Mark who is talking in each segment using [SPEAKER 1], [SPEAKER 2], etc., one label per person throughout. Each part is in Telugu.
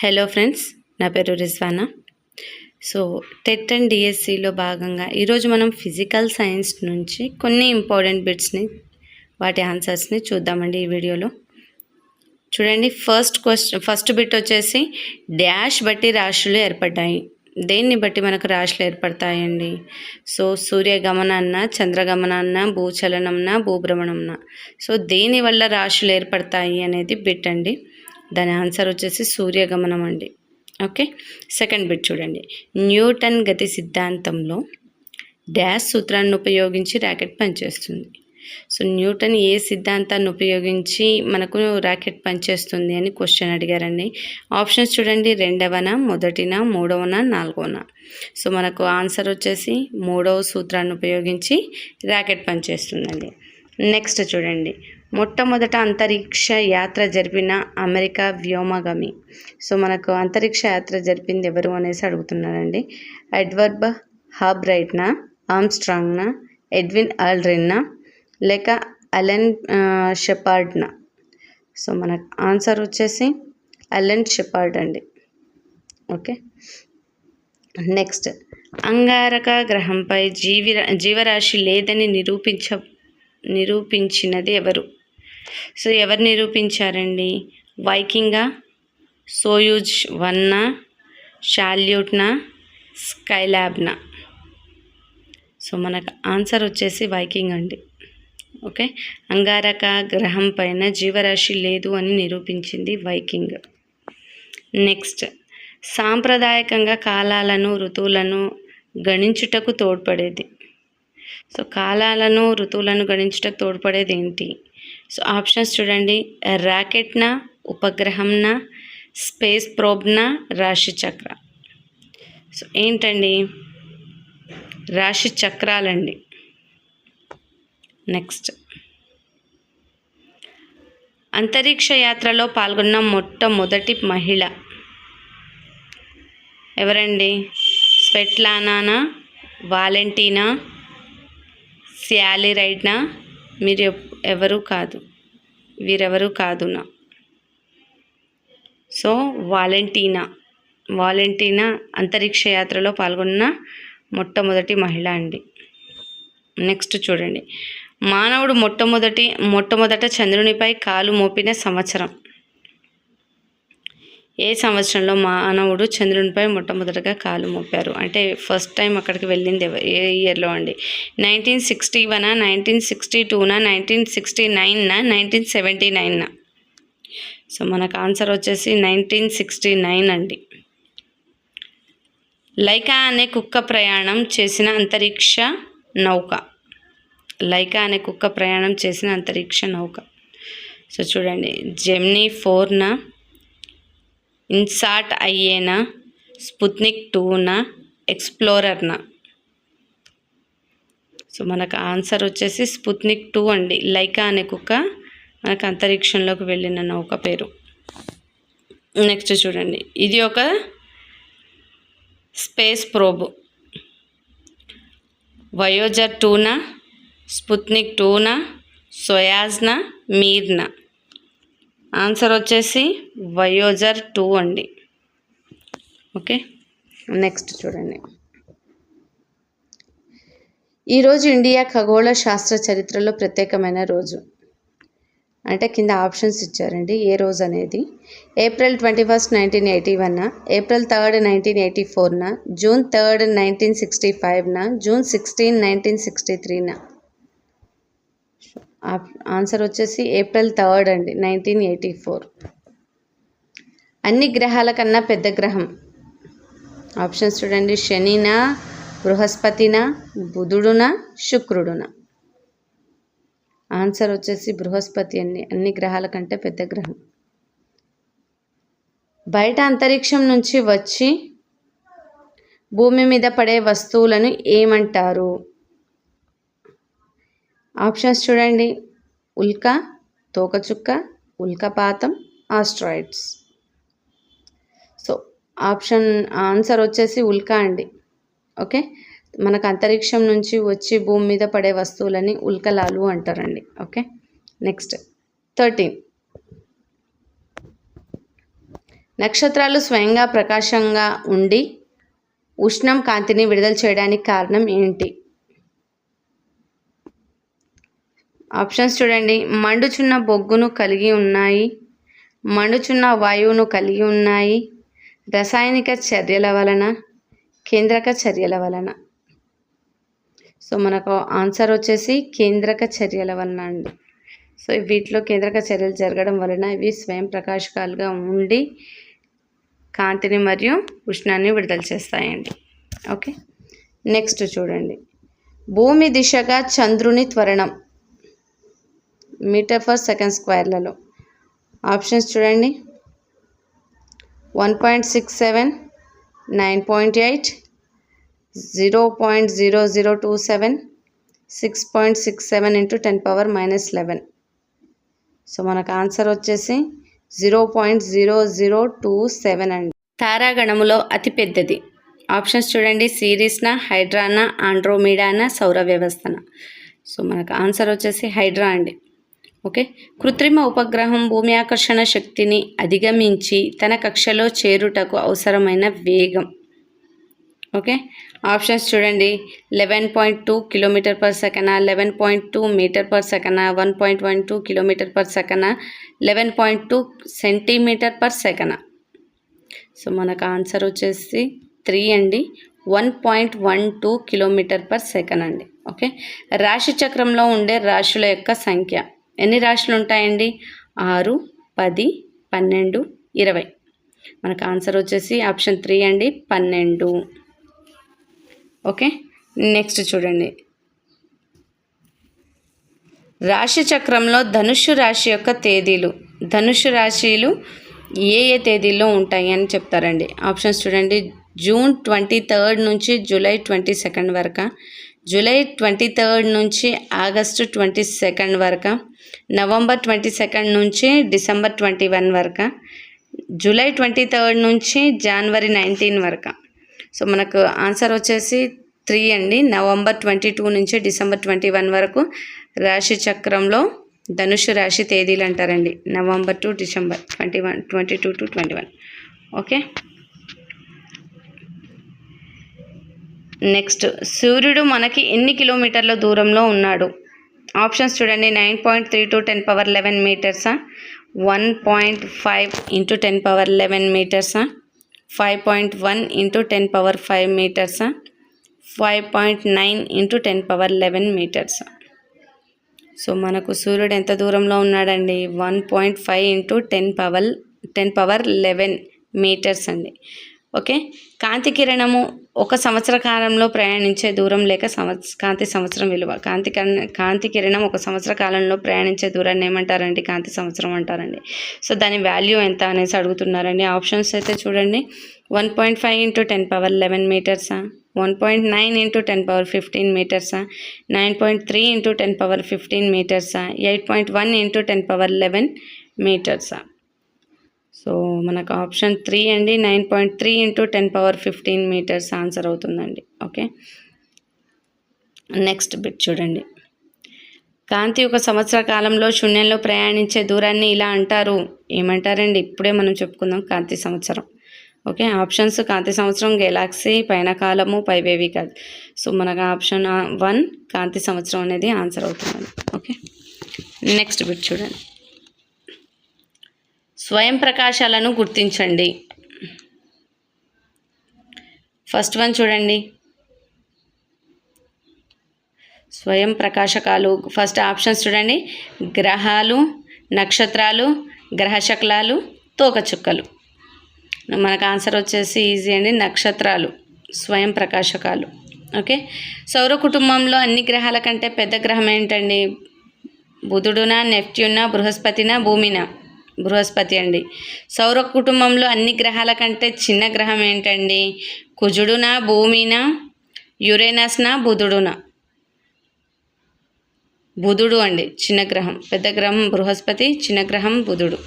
[SPEAKER 1] హలో ఫ్రెండ్స్ నా పేరు రిజ్వానా. సో టెట్ అండ్ డిఎస్సిలో భాగంగా ఈరోజు మనం ఫిజికల్ సైన్స్ నుంచి కొన్ని ఇంపార్టెంట్ బిట్స్ని వాటి ఆన్సర్స్ని చూద్దామండి ఈ వీడియోలో. చూడండి ఫస్ట్ క్వశ్చన్ ఫస్ట్ బిట్ వచ్చేసి డాష్ బట్టి రాశులు ఏర్పడ్డాయి. దేన్ని బట్టి మనకు రాశులు ఏర్పడతాయండి? సో సూర్యగమనాన్న చంద్రగమనాన్న భూచలనంన భూభ్రమణంన. సో దేనివల్ల రాశులు ఏర్పడతాయి అనేది బిట్ అండి. దాని ఆన్సర్ వచ్చేసి సూర్యగమనం అండి. ఓకే? సెకండ్ బిట్ చూడండి. న్యూటన్ గతి సిద్ధాంతంలో డ్యాష్ సూత్రాన్ని ఉపయోగించి ర్యాకెట్ పనిచేస్తుంది. సో న్యూటన్ ఏ సిద్ధాంతాన్ని ఉపయోగించి మనకు ర్యాకెట్ పనిచేస్తుంది అని క్వశ్చన్ అడిగారండి. ఆప్షన్స్ చూడండి. రెండవన మొదటిన మూడవన నాలుగవన. సో మనకు ఆన్సర్ వచ్చేసి మూడవ సూత్రాన్ని ఉపయోగించి ర్యాకెట్ పనిచేస్తుందండి. నెక్స్ట్ చూడండి. మొట్టమొదట అంతరిక్ష యాత్ర జరిపిన అమెరికా వ్యోమగమి. సో మనకు అంతరిక్ష యాత్ర జరిపింది ఎవరు అనేసి అడుగుతున్నారండి ఎడ్వర్బ్ హాబ్రైట్నా ఆమ్స్ట్రాంగ్నా ఎడ్విన్ ఆల్డ్రిన్నా లేక అలెన్ షెపార్డ్నా? సో మన ఆన్సర్ వచ్చేసి అలెన్ షెపార్డ్ అండి. ఓకే. నెక్స్ట్. అంగారక గ్రహంపై జీవి జీవరాశి లేదని నిరూపించ నిరూపించినది ఎవరు? సో ఎవరు నిరూపించారండి? వైకింగా సోయూజ్ వన్నా షాల్యూట్నా స్కైలాబ్నా? సో మనకు ఆన్సర్ వచ్చేసి వైకింగ్ అండి. ఓకే? అంగారక గ్రహం పైన జీవరాశి లేదు అని నిరూపించింది వైకింగ్. నెక్స్ట్ సాంప్రదాయకంగా కాలాలను ఋతువులను గణించుటకు తోడ్పడేది. సో కాలాలను ఋతువులను గణించుటకు తోడ్పడేది ఏంటి? సో ఆప్షన్స్ చూడండి. ర్యాకెట్నా ఉపగ్రహంనా స్పేస్ ప్రోబ్నా రాశి చక్ర. సో ఏంటండి? రాశి చక్రాలండి. నెక్స్ట్ అంతరిక్ష యాత్రలో పాల్గొన్న మొట్టమొదటి మహిళ. ఎవరండి? స్వెట్లానానా వాలెంటీనా శాలీ రైడ్నా మీరు ఎవరు కాదు. వీరెవరు కాదునా? సో వాలెంటీనా? వాలెంటీనా అంతరిక్ష యాత్రలో పాల్గొన్న మొట్టమొదటి మహిళ అండి. నెక్స్ట్ చూడండి. మానవుడు మొట్టమొదటి మొట్టమొదట చంద్రునిపై కాలు మోపిన సంవత్సరం. ఏ సంవత్సరంలో మానవుడు చంద్రునిపై మొట్టమొదటగా కాలు మోపారు? అంటే ఫస్ట్ టైం అక్కడికి వెళ్ళింది ఏ ఇయర్లో అండి? నైన్టీన్ సిక్స్టీ వనా నైన్టీన్ సిక్స్టీ టూనా నైన్టీన్ సిక్స్టీ నైన్నా నైన్టీన్ సెవెంటీ నైన్నా? సో మనకు ఆన్సర్ వచ్చేసి నైన్టీన్ సిక్స్టీ నైన్ అండి. లైకా అనే కుక్క ప్రయాణం చేసిన అంతరిక్ష నౌక. లైకా అనే కుక్క ప్రయాణం చేసిన అంతరిక్ష నౌక. సో చూడండి జెమ్నీ ఫోర్న ఇన్సాట్ అయ్యేనా? స్పుత్నిక్ టూనా? ఎక్స్ప్లోరర్నా? సో మనకు ఆన్సర్ వచ్చేసి స్పుత్నిక్ టూ అండి. లైకా అనే కుక్క మనకు అంతరిక్షంలోకి వెళ్ళిన నౌక పేరు. నెక్స్ట్ చూడండి. ఇది ఒక స్పేస్ ప్రోబ్. వయోజర్ టూనా? స్పుత్నిక్ టూనా? సోయాజ్నా? మీర్నా? ఆన్సర్ వచ్చేసి వయోజర్ టూ అండి. ఓకే? నెక్స్ట్ చూడండి. ఈరోజు ఇండియా ఖగోళ శాస్త్ర చరిత్రలో ప్రత్యేకమైన రోజు. అంటే కింద ఆప్షన్స్ ఇచ్చారండి. ఏ రోజు అనేది? April twenty first nineteen eighty వన్న ఏప్రిల్ థర్డ్ నైన్టీన్ ఎయిటీ ఫోర్న జూన్ థర్డ్ నైన్టీన్ సిక్స్టీ ఫైవ్న జూన్ సిక్స్టీన్ నైన్టీన్ సిక్స్టీ త్రీన ఆన్సర్ వచ్చేసి ఏప్రిల్ థర్డ్ అండి నైన్టీన్ ఎయిటీ ఫోర్. అన్ని గ్రహాల కన్నా పెద్ద గ్రహం. ఆప్షన్స్ చూడండి శనినా బృహస్పతినా బుధుడునా శుక్రుడునా? ఆన్సర్ వచ్చేసి బృహస్పతి అండి అన్ని గ్రహాల కంటే పెద్ద గ్రహం. బయట అంతరిక్షం నుంచి వచ్చి భూమి మీద పడే వస్తువులను ఏమంటారు? ఆప్షన్స్ చూడండి. ఉల్క తోకచుక్క ఉల్కపాతం ఆస్ట్రాయిడ్స్. సో ఆప్షన్ ఆన్సర్ వచ్చేసి ఉల్క అండి. ఓకే? మనకు అంతరిక్షం నుంచి వచ్చి భూమి మీద పడే వస్తువులని ఉల్కలాలు అంటారండి. ఓకే? నెక్స్ట్. థర్టీన్. నక్షత్రాలు స్వయంగా ప్రకాశంగా ఉండి ఉష్ణం కాంతిని విడుదల చేయడానికి కారణం ఏంటి? ఆప్షన్స్ చూడండి. మండుచున్న బొగ్గును కలిగి ఉన్నాయి. మండుచున్న వాయువును కలిగి ఉన్నాయి. రసాయనిక చర్యల వలన కేంద్రక చర్యల వలన. సో మనకు ఆన్సర్ వచ్చేసి కేంద్రక చర్యల వలన అండి. సో వీటిలో కేంద్రక చర్యలు జరగడం వలన ఇవి స్వయం ప్రకాశకాలుగా ఉండి కాంతిని మరియు ఉష్ణాన్ని విడుదల చేస్తాయండి. ఓకే? నెక్స్ట్ చూడండి. భూమి దిశగా చంద్రుని త్వరణం. మీటర్ ఫర్ సెకండ్ స్క్వేర్లలో. ఆప్షన్స్ చూడండి. One point six seven nine point eight zero point zero zero two seven six point six seven into ten power minus eleven. So మనకు ఆన్సర్ వచ్చేసి zero point zero zero two seven అండి. తారాగణములో అతి పెద్దది. ఆప్షన్స్ చూడండి. సిరీస్నా హైడ్రానా ఆండ్రోమీడానా సౌర వ్యవస్థన. సో మనకు ఆన్సర్ వచ్చేసి హైడ్రా అండి. ఓకే? కృత్రిమ ఉపగ్రహం భూమి ఆకర్షణ శక్తిని అధిగమించి తన కక్షలో చేరుటకు అవసరమైన వేగం. ఓకే? ఆప్షన్స్ చూడండి. Eleven point two kilometre per సెకనా eleven point two metre per సెకనా one point one two kilometre per సెకనా eleven point two centimetre per సెకనా. So మనకు ఆన్సర్ వచ్చేసి త్రీ అండి. One point one two kilometre per second అండి. ఓకే? రాశి చక్రంలో ఉండే రాశుల యొక్క సంఖ్య. ఎన్ని రాశులు ఉంటాయండి ఆరు పది పన్నెండు ఇరవై. మనకు ఆన్సర్ వచ్చేసి ఆప్షన్ త్రీ అండి పన్నెండు. ఓకే నెక్స్ట్ చూడండి. రాశి చక్రంలో ధనుషు రాశి యొక్క తేదీలు. ధనుషు రాశిలు ఏ ఏ తేదీల్లో ఉంటాయి అని చెప్తారండి. ఆప్షన్స్ చూడండి. జూన్ ట్వంటీ థర్డ్ నుంచి జూలై ట్వంటీ సెకండ్ వరకు జూలై ట్వంటీ థర్డ్ నుంచి ఆగస్టు ట్వంటీ సెకండ్ వరకు నవంబర్ ట్వంటీ సెకండ్ నుంచి డిసెంబర్ ట్వంటీ వన్ వరకు జూలై ట్వంటీ థర్డ్ నుంచి జనవరి నైన్టీన్ వరకు. సో మనకు ఆన్సర్ వచ్చేసి త్రీ అండి. నవంబర్ ట్వంటీ టూ నుంచి డిసెంబర్ ట్వంటీ వన్ వరకు రాశి చక్రంలో ధనుషు రాశి తేదీలు అంటారండి. November to December twenty one twenty two to twenty one. Okay? Next సూర్యుడు మనకి ఎన్ని కిలోమీటర్ల దూరంలో ఉన్నాడు? ఆప్షన్స్ చూడండి nine point three to ten power eleven మీటర్సా one point five into ten power eleven మీటర్సా five point one into ten power five మీటర్సా five point nine into ten power eleven metres so మనకు సూర్యుడు ఎంత దూరంలో ఉన్నాడండి? One point five into ten power ten power eleven metres అండి. ఓకే? కాంతి కిరణము ఒక సంవత్సర కాలంలో ప్రయాణించే దూరం లేక సంవత్స కాంతి సంవత్సరం విలువ. కాంతి కాంతి కిరణం ఒక సంవత్సర కాలంలో ప్రయాణించే దూరాన్ని ఏమంటారండి? కాంతి సంవత్సరం అంటారండి. సో దాని వాల్యూ ఎంత అనేసి అడుగుతున్నారండి. ఆప్షన్స్ అయితే చూడండి. One point five into ten power eleven మీటర్సా? One point nine into ten power fifteen మీటర్సా? Nine point three into ten power fifteen మీటర్సా? Eight point one into ten power eleven మీటర్సా? So మనకు ఆప్షన్ త్రీ అండి nine point three into ten power fifteen metres answer అవుతుందండి. ఓకే? నెక్స్ట్ బిట్ చూడండి. కాంతి ఒక సంవత్సర కాలంలో శూన్యంలో ప్రయాణించే దూరాన్ని ఇలా అంటారు. ఏమంటారండి? ఇప్పుడే మనం చెప్పుకుందాం కాంతి సంవత్సరం. ఓకే? ఆప్షన్స్ కాంతి సంవత్సరం గెలాక్సీ పైన కాలము పైవేవి కాదు. సో మనకు ఆప్షన్ వన్ కాంతి సంవత్సరం అనేది ఆన్సర్ అవుతుందండి. ఓకే? నెక్స్ట్ బిట్ చూడండి. స్వయం ప్రకాశాలను గుర్తించండి. ఫస్ట్ వన్ చూడండి. స్వయం ప్రకాశకాలు. ఫస్ట్ ఆప్షన్స్ చూడండి. గ్రహాలు నక్షత్రాలు గ్రహశకలాలు తోకచుక్కలు. మనకు ఆన్సర్ వచ్చేసి ఈజీ అండి. నక్షత్రాలు స్వయం ప్రకాశకాలు. ఓకే సౌర కుటుంబంలో అన్ని గ్రహాల కంటే పెద్ద గ్రహం ఏంటండి? బుధుడునా నెప్ట్యూనా బృహస్పతినా భూమినా? బృహస్పతి అండి. సౌర కుటుంబంలో అన్ని గ్రహాల కంటే చిన్న గ్రహం ఏంటండి? కుజుడునా భూమినా యురేనస్నా బుధుడునా? బుధుడు అండి చిన్న గ్రహం. పెద్ద గ్రహం బృహస్పతి చిన్న గ్రహం బుధుడు.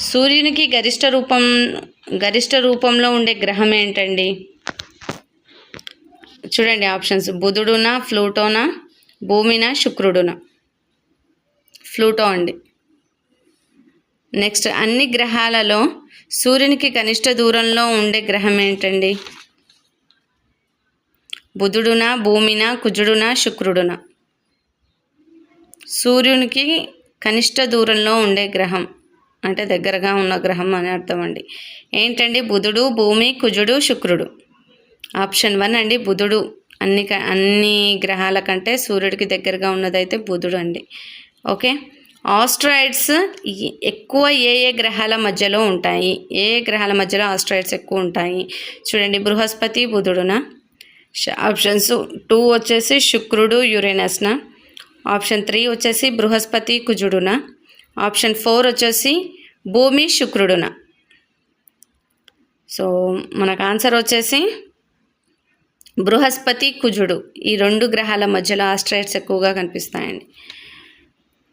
[SPEAKER 1] సూర్యునికి గరిష్ట రూపం గరిష్ట రూపంలో ఉండే గ్రహం ఏంటండి? చూడండి ఆప్షన్స్. బుధుడునా ఫ్లూటోనా భూమినా శుక్రుడునా? ఫ్లూటో అండి. నెక్స్ట్ అన్ని గ్రహాలలో సూర్యునికి కనిష్ట దూరంలో ఉండే గ్రహం ఏంటండి? బుధుడున భూమిన కుజుడున శుక్రుడున? సూర్యునికి కనిష్ట దూరంలో ఉండే గ్రహం అంటే దగ్గరగా ఉన్న గ్రహం అని అర్థం అండి. ఏంటండి? బుధుడు భూమి కుజుడు శుక్రుడు. ఆప్షన్ వన్ అండి బుధుడు. అన్ని క- అన్ని గ్రహాల కంటే సూర్యుడికి దగ్గరగా ఉన్నదైతే బుధుడు అండి. ఓకే? ఆస్ట్రాయిడ్స్ ఎక్కువ ఏ ఏ గ్రహాల మధ్యలో ఉంటాయి? ఏ ఏ గ్రహాల మధ్యలో ఆస్ట్రాయిడ్స్ ఎక్కువ ఉంటాయి? చూడండి బృహస్పతి బుధుడునా? ఆప్షన్స్ టూ వచ్చేసి శుక్రుడు యురేనస్నా. ఆప్షన్ త్రీ వచ్చేసి బృహస్పతి కుజుడున? ఆప్షన్ ఫోర్ వచ్చేసి భూమి శుక్రుడున? సో మనకు ఆన్సర్ వచ్చేసి బృహస్పతి కుజుడు. ఈ రెండు గ్రహాల మధ్యలో ఆస్ట్రాయిడ్స్ ఎక్కువగా కనిపిస్తాయండి.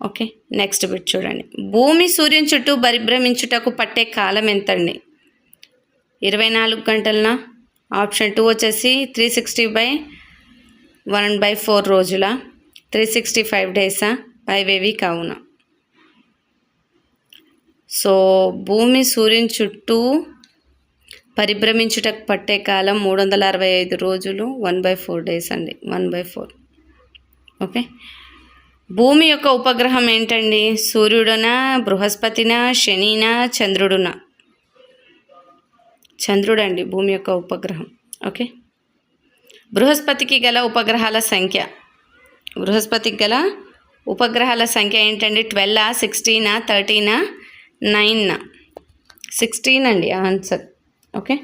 [SPEAKER 1] ఓకే నెక్స్ట్ బిట్ చూడండి. భూమి సూర్యుని చుట్టూ పరిభ్రమించుటకు పట్టే కాలం ఎంతండి? ఇరవై నాలుగు గంటలనా? ఆప్షన్ టూ వచ్చేసి three sixty by one by four రోజుల? త్రీ సిక్స్టీ ఫైవ్ డేసా పైవేవి కావున సో భూమి సూర్యుని చుట్టూ పరిభ్రమించుటకు పట్టే కాలం మూడు వందల అరవై ఐదు రోజులు వన్ బై ఫోర్ డేస్ అండి. One by four okay? భూమి యొక్క ఉపగ్రహం ఏంటండి? సూర్యుడునా బృహస్పతినా శనినా చంద్రుడునా? చంద్రుడండి భూమి యొక్క ఉపగ్రహం. ఓకే. బృహస్పతికి గల ఉపగ్రహాల సంఖ్య. బృహస్పతికి గల ఉపగ్రహాల సంఖ్య ఏంటండి? ట్వెల్వా సిక్స్టీనా థర్టీనా నైన్నా సిక్స్టీన్ అండి ఆన్సర్. ఓకే.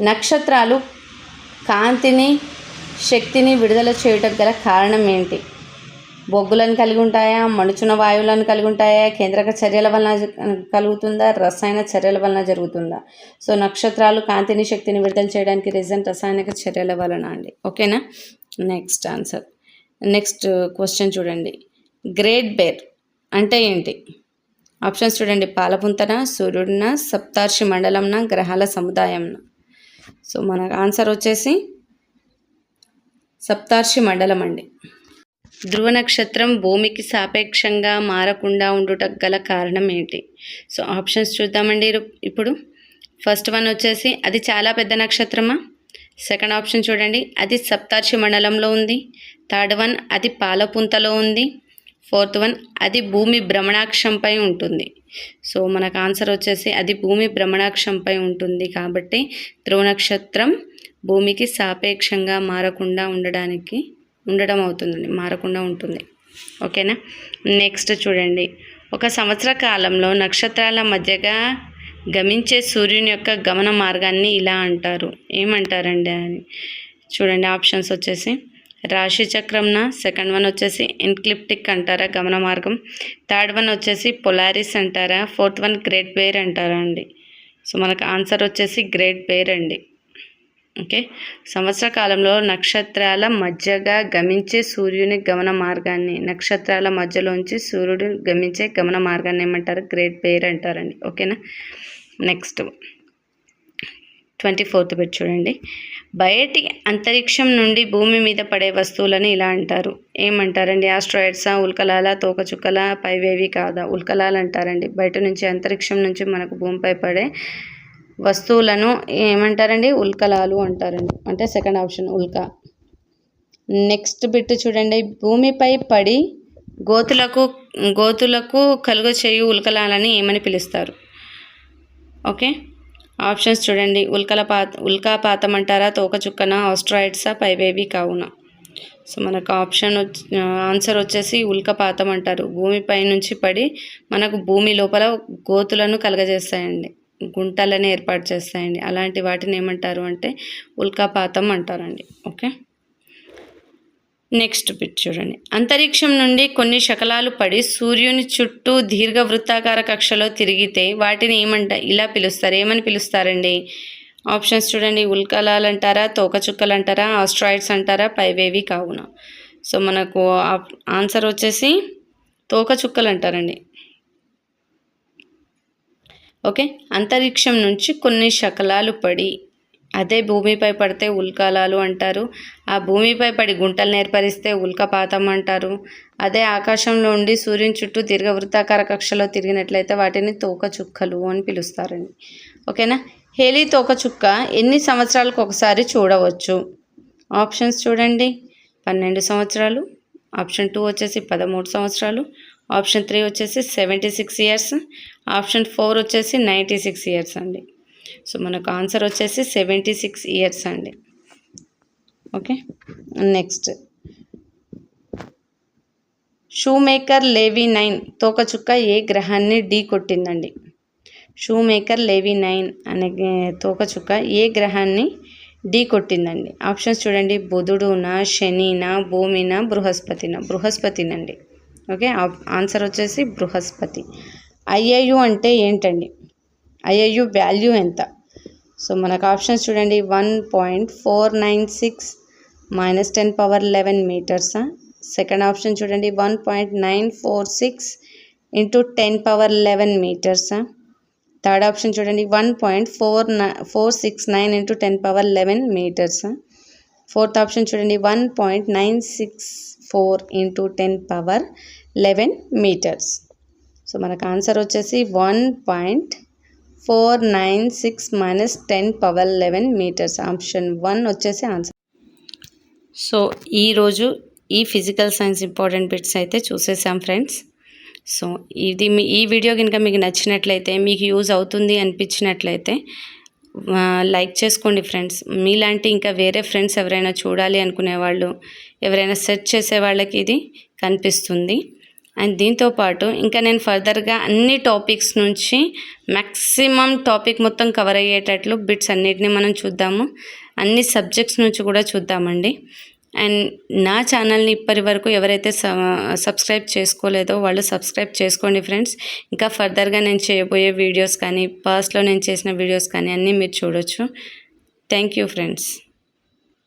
[SPEAKER 1] నక్షత్రాలు కాంతిని శక్తిని విడుదల చేయటం గల కారణం ఏంటి బొగ్గులను కలిగి ఉంటాయా? మణుచున వాయువులను కలిగి ఉంటాయా? కేంద్రక చర్యల వలన కలుగుతుందా? రసాయన చర్యల వలన జరుగుతుందా? సో నక్షత్రాలు కాంతిని శక్తిని విడుదల చేయడానికి రీజన్ రసాయనిక చర్యల వలన అండి. ఓకేనా? Next answer. నెక్స్ట్ క్వశ్చన్ చూడండి. గ్రేట్ బేర్ అంటే ఏంటి? ఆప్షన్స్ చూడండి. పాలపుంతన సూర్యుడిన సప్తార్షి మండలంన గ్రహాల సముదాయంన. సో మనకు ఆన్సర్ వచ్చేసి సప్తార్షి మండలం అండి. ధ్రువ నక్షత్రం భూమికి సాపేక్షంగా మారకుండా ఉండుటకు గల కారణం ఏంటి? సో ఆప్షన్స్ చూద్దామండి ఇప్పుడు. ఫస్ట్ వన్ వచ్చేసి అది చాలా పెద్ద నక్షత్రమా? సెకండ్ ఆప్షన్ చూడండి అది సప్తార్షి మండలంలో ఉంది. థర్డ్ వన్ అది పాలపుంతలో ఉంది. ఫోర్త్ వన్ అది భూమి భ్రమణాక్షంపై ఉంటుంది. సో మనకు ఆన్సర్ వచ్చేసి అది భూమి భ్రమణాక్షంపై ఉంటుంది కాబట్టి ధ్రువ నక్షత్రం భూమికి సాపేక్షంగా మారకుండా ఉండడానికి ఉండడం అవుతుందండి మారకుండా ఉంటుంది. ఓకేనా? నెక్స్ట్ చూడండి. ఒక సంవత్సర కాలంలో నక్షత్రాల మధ్యగా గమించే సూర్యుని యొక్క గమన మార్గాన్ని ఇలా అంటారు. ఏమంటారండి అని చూడండి ఆప్షన్స్ వచ్చేసి రాశి చక్రంన సెకండ్ వన్ వచ్చేసి ఎన్క్లిప్టిక్ అంటారా గమన మార్గం. థర్డ్ వన్ వచ్చేసి పొలారిస్ అంటారా. ఫోర్త్ వన్ గ్రేట్ బేర్ అంటారా అండి. సో మనకు ఆన్సర్ వచ్చేసి గ్రేట్ బేర్ అండి. ఓకే. సంవత్సర కాలంలో నక్షత్రాల మధ్యగా గమించే సూర్యుని గమన మార్గాన్ని నక్షత్రాల మధ్యలోంచి సూర్యుడు గమించే గమన మార్గాన్ని ఏమంటారు? గ్రేట్ పేర్ అంటారండి. ఓకేనా? నెక్స్ట్ ట్వంటీ ఫోర్త్ పెట్టి చూడండి. బయటి అంతరిక్షం నుండి భూమి మీద పడే వస్తువులని ఇలా అంటారు. ఏమంటారండి? ఆస్ట్రాయిడ్సా ఉల్కలాల తోకచుక్కల పైవేవి కాదా? ఉల్కలాలు అంటారండి. బయట నుంచి అంతరిక్షం నుంచి మనకు భూమిపై పడే వస్తువులను ఏమంటారండి? ఉల్కలాలు అంటారండి. అంటే సెకండ్ ఆప్షన్ ఉల్క. నెక్స్ట్ బిట్ చూడండి. భూమిపై పడి గోతులకు గోతులకు కలుగ చేయు ఉల్కలాలని ఏమని పిలుస్తారు? ఓకే. ఆప్షన్స్ చూడండి. ఉల్కలపాత ఉల్కాపాతం అంటారా? తోకచుక్కన ఆస్ట్రాయిడ్సా? పైవేవి కావున. సో మనకు ఆప్షన్ వచ్చి ఆన్సర్ వచ్చేసి ఉల్కపాతం అంటారు. భూమిపై నుంచి పడి మనకు భూమి లోపల గోతులను కలగజేస్తాయండి. గుంటలనే ఏర్పాటు చేస్తాయండి. అలాంటి వాటిని ఏమంటారు అంటే ఉల్కాపాతం అంటారండి. ఓకే? నెక్స్ట్ బిట్ చూడండి. అంతరిక్షం నుండి కొన్ని శకలాలు పడి సూర్యుని చుట్టూ దీర్ఘ వృత్తాకార కక్షలో తిరిగితే వాటిని ఏమంట ఇలా పిలుస్తారు. ఏమని పిలుస్తారండి? ఆప్షన్స్ చూడండి. ఉల్కలాలు అంటారా తోకచుక్కలు అంటారా ఆస్ట్రాయిడ్స్ అంటారా పైవేవి కావున. సో మనకు ఆన్సర్ వచ్చేసి తోకచుక్కలు అంటారండి. ఓకే? అంతరిక్షం నుంచి కొన్ని శకలాలు పడి అదే భూమిపై పడితే ఉల్కాలాలు అంటారు. ఆ భూమిపై పడి గుంటలు నేర్పరిస్తే ఉల్కపాతం అంటారు. అదే ఆకాశంలో ఉండి సూర్యుని చుట్టూ దీర్ఘ వృత్తాకార కక్షలో తిరిగినట్లయితే వాటిని తోకచుక్కలు అని పిలుస్తారండి. ఓకేనా? హేలీ తోకచుక్క ఎన్ని సంవత్సరాలకు ఒకసారి చూడవచ్చు? ఆప్షన్స్ చూడండి. పన్నెండు సంవత్సరాలు ఆప్షన్ టూ వచ్చేసి పదమూడు సంవత్సరాలు ఆప్షన్ త్రీ వచ్చేసి seventy six years option four వచ్చేసి నైంటీ సిక్స్ ఇయర్స్ అండి. సో మనకు ఆన్సర్ వచ్చేసి సెవెంటీ సిక్స్ ఇయర్స్ అండి. Okay next. Shoemaker Levy nine తోకచుక్క ఏ గ్రహాన్ని ఢీ కొట్టిందండి? షూ మేకర్ లేవీ నైన్ అనే తోకచుక్క ఏ గ్రహాన్ని ఢీ కొట్టిందండి? ఆప్షన్స్ చూడండి. బుధుడునా శనినా భూమినా బృహస్పతినా? బృహస్పతినండి. ఓకే? ఆన్సర్ వచ్చేసి బృహస్పతి. ఐఏయు అంటే ఏంటండి? ఐఏయు వాల్యూ ఎంత? సో మనకు ఆప్షన్స్ చూడండి. One point four nine six minus ten power eleven మీటర్సా. Second option చూడండి. One point nine four six into ten power eleven మీటర్సా. Third option చూడండి. One point four four six nine into ten power eleven metres. Fourth option చూడండి. One point nine six four into ten power eleven metres. So మనకు ఆన్సర్ వచ్చేసి one point four nine six minus ten power eleven metres. Option one వచ్చేసి ఆన్సర్. సో ఈరోజు ఈ ఫిజికల్ సైన్స్ ఇంపార్టెంట్ బిట్స్ అయితే చూసేసాం ఫ్రెండ్స్. సో ఇది మీ ఈ వీడియో కనుక మీకు నచ్చినట్లయితే మీకు యూజ్ అవుతుంది అనిపించినట్లయితే లైక్ చేసుకోండి ఫ్రెండ్స్ మీలాంటి ఇంకా వేరే ఫ్రెండ్స్ ఎవరైనా చూడాలి అనుకునే వాళ్ళు ఎవరైనా సెర్చ్ చేసే వాళ్ళకి ఇది కనిపిస్తుంది. అండ్ దీంతో పాటు ఇంకా నేను ఫర్దర్గా అన్ని టాపిక్స్ నుంచి మ్యాక్సిమం టాపిక్ మొత్తం కవర్ అయ్యేటట్లు బిట్స్ అన్నిటిని మనం చూద్దాము. అన్ని సబ్జెక్ట్స్ నుంచి కూడా చూద్దామండి. అండ్ నా ఛానల్ని ఇప్పటి వరకు ఎవరైతే సబ్స్క్రైబ్ చేసుకోలేదో వాళ్ళు సబ్స్క్రైబ్ చేసుకోండి ఫ్రెండ్స్. ఇంకా ఫర్దర్గా నేను చేయబోయే వీడియోస్ కానీ పాస్ట్లో నేను చేసిన వీడియోస్ కానీ అన్నీ మీరు చూడొచ్చు. Thank you friends.